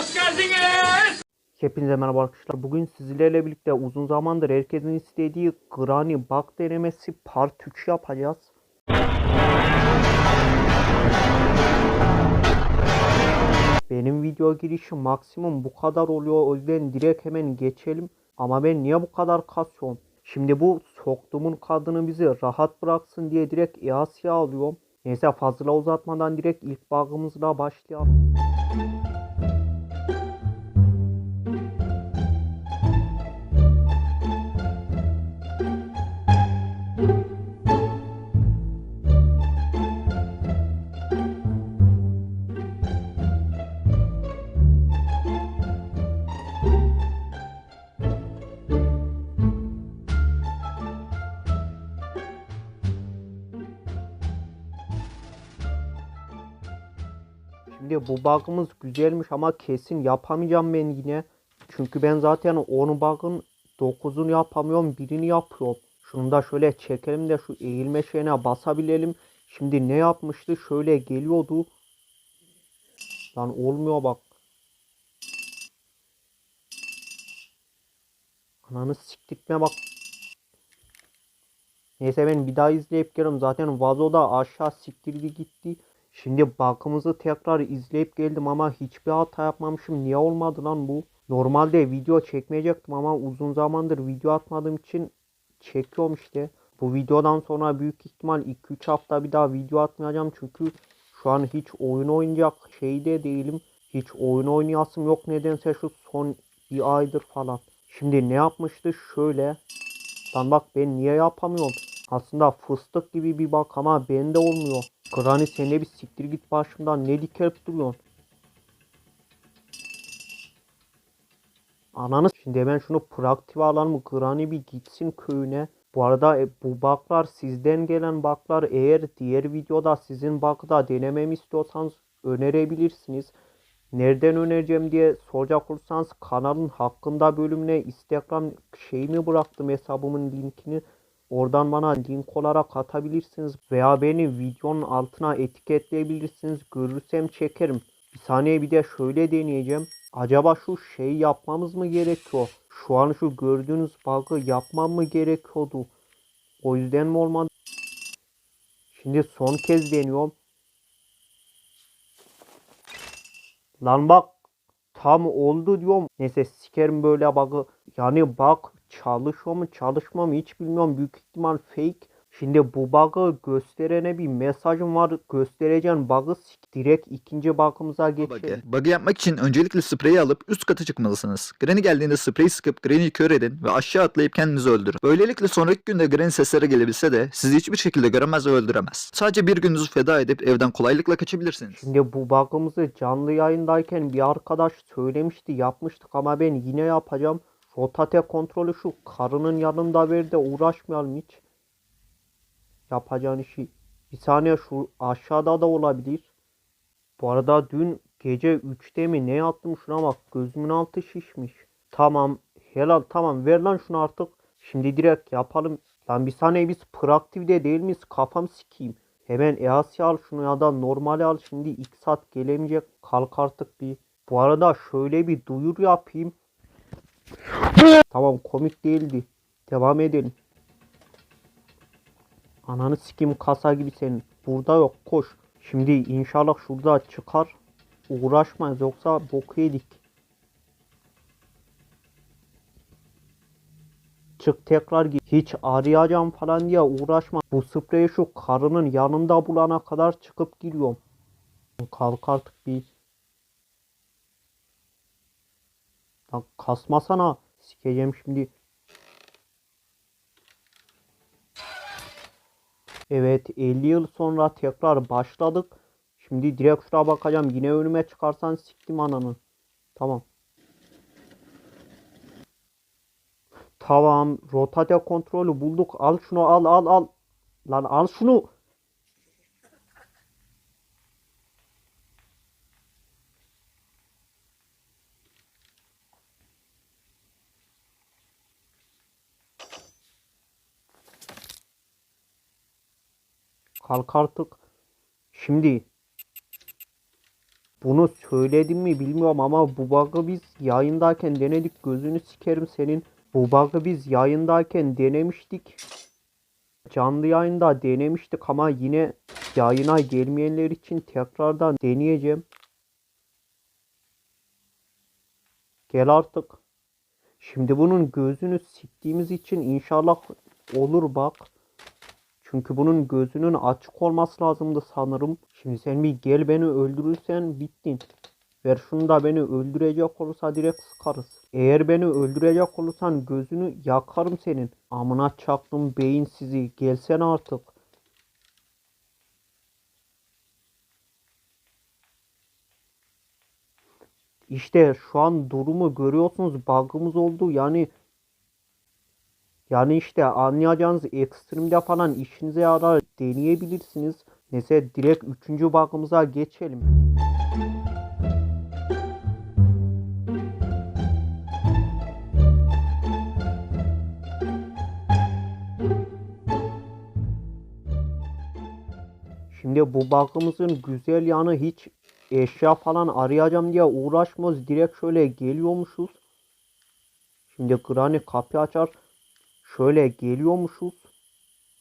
Hoş geldiniz. Hepinize merhaba arkadaşlar. Bugün sizlerle birlikte uzun zamandır herkesin istediği Granny Bug denemesi Part 3 yapacağız. Benim video girişi maksimum bu kadar oluyor. O yüzden direkt hemen geçelim. Ama ben niye bu kadar kasıyorum? Şimdi bu soktuğumun kadını bizi rahat bıraksın diye direkt EAS'ya alıyorum. Neyse fazla uzatmadan direkt ilk bug'ımızla başlayalım. Şimdi bu bug'ımız güzelmiş ama kesin yapamayacağım ben yine. Çünkü ben zaten 10 bug'ın 9'unu yapamıyorum. Birini yapıyorum. Şunu da şöyle çekelim de şu eğilme şeyine basabilelim. Şimdi ne yapmıştı? Şöyle geliyordu. Lan olmuyor bak. Ananı siktikme bak. Neyse ben bir daha izleyip gelirim. Zaten vazo da aşağı siktirdi gitti. Şimdi bakımızı tekrar izleyip geldim ama hiçbir hata yapmamışım. Niye olmadı lan bu? Normalde video çekmeyecektim ama uzun zamandır video atmadığım için çekiyorum işte. Bu videodan sonra büyük ihtimal 2-3 hafta bir daha video atmayacağım. Çünkü şu an hiç oyun oynayacak şeyde değilim. Hiç oyun oynayasım yok nedense şu son bir aydır falan. Şimdi ne yapmıştı? Şöyle. Lan bak ben niye yapamıyorum? Aslında fıstık gibi bir bak ama bende olmuyor. Granny sen de bir siktir git başımdan ne dikerip duruyorsun? Ananı şimdi ben şunu praktiğe alalım Granny bir gitsin köyüne. Bu arada e, bu baklar sizden gelen baklar eğer diğer videoda sizin bakı denememi istiyorsanız önerebilirsiniz. Nereden önereceğim diye soracak olursanız kanalın hakkında bölümüne Instagram şeyimi bıraktım hesabımın linkini. Oradan bana link olarak atabilirsiniz veya beni videonun altına etiketleyebilirsiniz. Görürsem çekerim. Bir saniye bir de şöyle deneyeceğim. Acaba şu şey yapmamız mı gerekiyor? Şu an şu gördüğünüz bug'ı yapmam mı gerekiyordu? O yüzden mi olmadı? Şimdi son kez deniyorum. Lan bak tam oldu diyorum. Neyse sikerim böyle bug'ı. Yani bak çalışıyor mu çalışmıyor mu hiç bilmiyorum. Büyük ihtimal fake. Şimdi bu bug'ı gösterene bir mesajım var. Göstereceğim bug'ı. Direkt ikinci bug'ımıza Bug'ı. geçelim. Bug'ı yapmak için öncelikle spreyi alıp üst kata çıkmalısınız. Granny geldiğinde spreyi sıkıp Granny'yi kör edin ve aşağı atlayıp kendinizi öldürün. Böylelikle sonraki günde Granny sesleri gelebilse de sizi hiçbir şekilde göremez ve öldüremez. Sadece bir gününüzü feda edip evden kolaylıkla kaçabilirsiniz. Şimdi bu bug'ımızı canlı yayındayken bir arkadaş söylemişti yapmıştık ama ben yine yapacağım. Rotate kontrolü şu karının yanında ver de uğraşmayalım hiç. Yapacağın işi. Bir saniye şu aşağıda da olabilir. Bu arada dün gece 3'te mi ne yaptım şuna bak gözümün altı şişmiş. Tamam helal tamam ver lan şunu artık. Şimdi direkt yapalım. Lan bir saniye biz proaktifde değil miyiz kafam sikeyim. Hemen EAS'ı al şunu ya da normali al şimdi 2 saat gelemeyecek kalk artık bir. Bu arada şöyle bir duyur yapayım. Tamam komik değildi. Devam edelim. Ananı sikim kasa gibi senin. Burada yok koş. Şimdi inşallah şurada çıkar. Uğraşmayız yoksa boku yedik. Çık tekrar git. Hiç arayacağım falan diye uğraşma. Bu spreyi şu karının yanında bulana kadar çıkıp giriyorum. Kalk artık bir. Lan kasmasana. Sikeceğim şimdi. Evet 50 yıl sonra tekrar başladık. Şimdi direkt şuraya bakacağım. Yine önüme çıkarsan siktim ananı. Tamam. Tamam. Rotate kontrolü bulduk. Al şunu al al al. Lan al şunu. Kalk artık. Şimdi Bunu söyledim mi bilmiyorum ama bu bug'ı biz yayındayken denedik. Gözünü sikerim senin. Bu bug'ı biz yayındayken denemiştik. Canlı yayında denemiştik ama yine yayına gelmeyenler için tekrardan deneyeceğim. Gel artık. Şimdi bunun gözünü siktiğimiz için inşallah olur bak. Çünkü bunun gözünün açık olması lazımdı sanırım. Şimdi sen bir gel beni öldürürsen bittin. Ver şunu da beni öldürecek olursa direkt sıkarız. Eğer beni öldürecek olursan gözünü yakarım senin. Amına çaktım beyin sizi. Gelsene artık. İşte şu an durumu görüyorsunuz. Bug'ımız oldu. Yani yani işte anlayacağınız ekstremde falan işinize yarar deneyebilirsiniz. Neyse direkt üçüncü bug'ımıza geçelim. Şimdi bu bug'ımızın güzel yanı hiç eşya falan arayacağım diye uğraşmıyoruz. Direkt şöyle geliyormuşuz. Şimdi Granny kapı açar. Şöyle geliyormuşuz.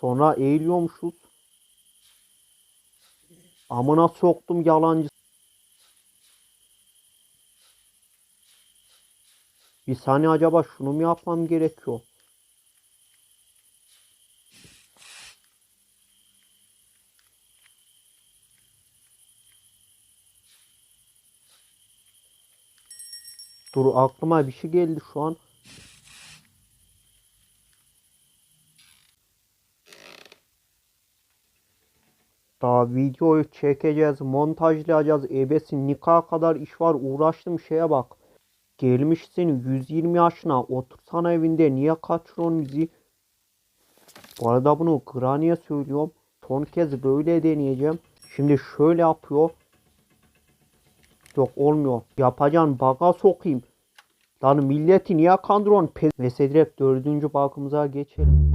Sonra eğiliyormuşuz. Amına soktum yalancı. Bir saniye acaba şunu mu yapmam gerekiyor? Dur aklıma bir şey geldi şu an. Daha videoyu çekeceğiz, montajlayacağız. Ebesi nikah kadar iş var. Uğraştım şeye bak. Gelmişsin 120 yaşına. Otursana evinde. Niye kaçırıyorsun bizi? Bu arada bunu Granny'e söylüyorum. Son kez böyle deneyeceğim. Şimdi şöyle yapıyor. Yok olmuyor. Yapacağım baga sokayım. Lan milleti niye kandırıyorsun? Neyse direkt dördüncü bakımıza geçelim.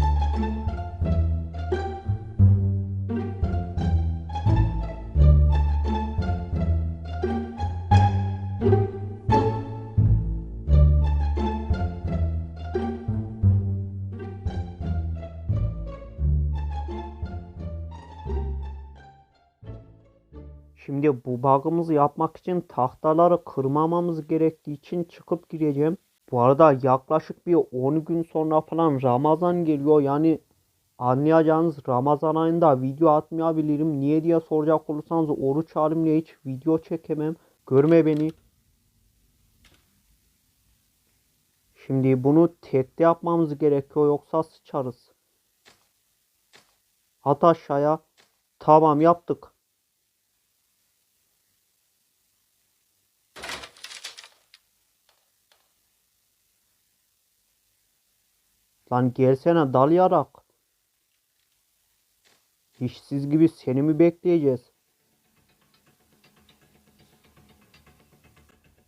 Şimdi bu bug'ımızı yapmak için tahtaları kırmamamız gerektiği için çıkıp gireceğim. Bu arada yaklaşık bir 10 gün sonra falan Ramazan geliyor. Yani anlayacağınız Ramazan ayında video atmayabilirim. Niye diye soracak olursanız oruç halimle hiç video çekemem. Görme beni. Şimdi bunu tekte yapmamız gerekiyor yoksa sıçarız. At aşağıya. Tamam yaptık. Lan gelsene dal yarak. İşsiz gibi seni mi bekleyeceğiz?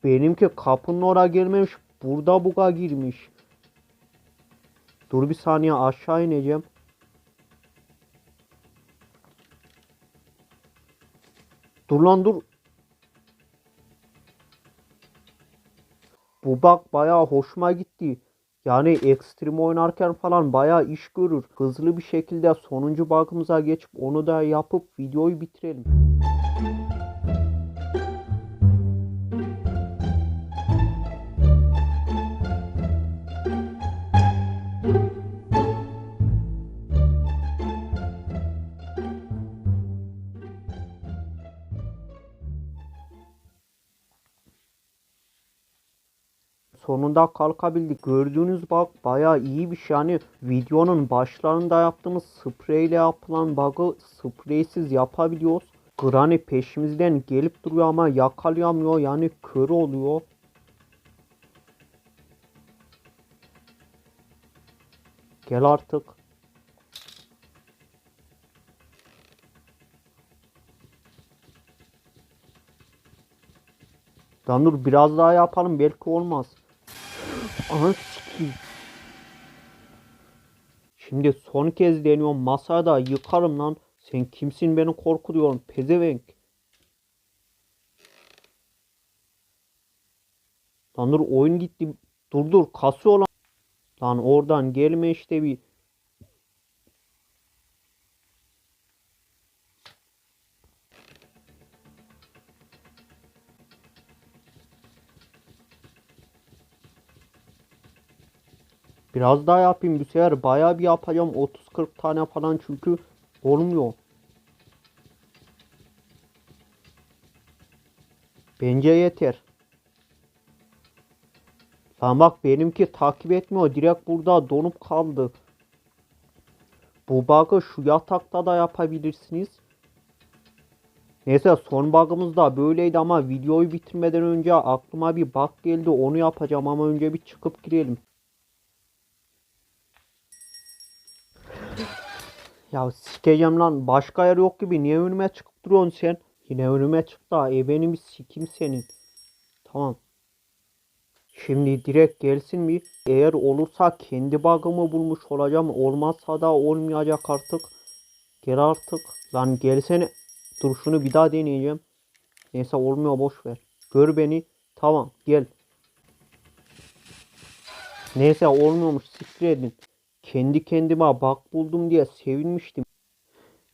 Benimki kapının oraya gelmemiş. Burada buga girmiş. Dur bir saniye aşağı ineceğim. Dur lan dur. Bu bak bayağı hoşuma gitti. Yani ekstrem oynarken falan bayağı iş görür. Hızlı bir şekilde sonuncu bug'ımıza geçip onu da yapıp videoyu bitirelim. Sonunda kalkabildik. Gördüğünüz bak bayağı iyi bir şey. Yani videonun başlarında yaptığımız spreyle yapılan bug'ı spreysiz yapabiliyoruz. Granny peşimizden gelip duruyor ama yakalayamıyor. Yani kör oluyor. Gel artık. Lan dur biraz daha yapalım belki olmaz. Anı sikiyim. Şimdi son kez deniyorum masaya da yıkarım lan. Sen kimsin beni korkutuyorsun pezevenk. Lan dur oyun gitti. Dur dur kasıyor lan. Lan oradan gelme işte bir. Biraz daha yapayım bu sefer bayağı bir yapacağım 30-40 tane falan çünkü olmuyor. Bence yeter. Lan bak benimki takip etmiyor. Direkt burada donup kaldı. Bu bug'ı şu yatakta da yapabilirsiniz. Neyse son bug'ımız da böyleydi ama videoyu bitirmeden önce aklıma bir bug geldi. Onu yapacağım ama önce bir çıkıp girelim. Ya sikeceğim lan. Başka yer yok gibi. Niye önüme çıkıp duruyorsun sen? Yine önüme çıktı. E benim sikim senin. Tamam. Şimdi direkt gelsin bir. Eğer olursa kendi bug'ımı bulmuş olacağım. Olmazsa da olmayacak artık. Gel artık. Lan gelsene. Dur şunu bir daha deneyeceğim. Neyse olmuyor boş ver. Gör beni. Tamam gel. Neyse olmuyormuş siktir edin. Kendi kendime bug buldum diye sevinmiştim.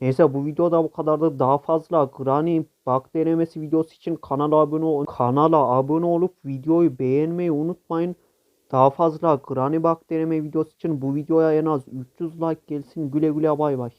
Neyse bu videoda bu kadardı. Daha fazla Granny bug denemesi videosu için kanala abone ol kanala abone olup videoyu beğenmeyi unutmayın. Daha fazla Granny bug deneme videosu için bu videoya en az 300 like gelsin. Güle güle bay bay.